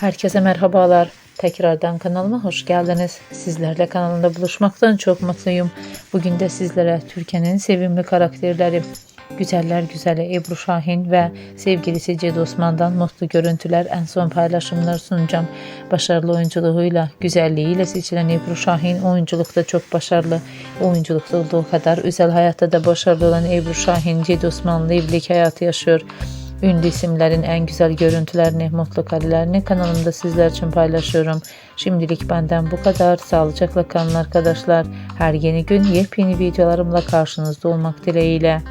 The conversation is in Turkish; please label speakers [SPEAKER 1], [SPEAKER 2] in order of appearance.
[SPEAKER 1] Herkese merhabalar. Tekrardan kanalıma hoş geldiniz. Sizlerle kanalımda buluşmaktan çok mutluyum. Bugün de sizlere Türkiye'nin sevimli karakterleri, güzeller güzeli Ebru Şahin ve sevgilisi Ced Osman'dan mutlu görüntüler en son paylaşımlar sunacağım. Başarılı oyunculuğuyla, güzelliğiyle seçilen Ebru Şahin oyunculukta çok başarılı. Oyunculukta olduğu kadar özel hayatta da başarılı olan Ebru Şahin, Ced Osman'la evlilik hayatı yaşıyor. Ünlü isimlerin en güzel görüntülerini, mutlu karelerini kanalımda sizler için paylaşıyorum. Şimdilik benden bu kadar. Sağlıcakla kalın arkadaşlar. Her yeni gün yepyeni videolarımla karşınızda olmak dileğiyle.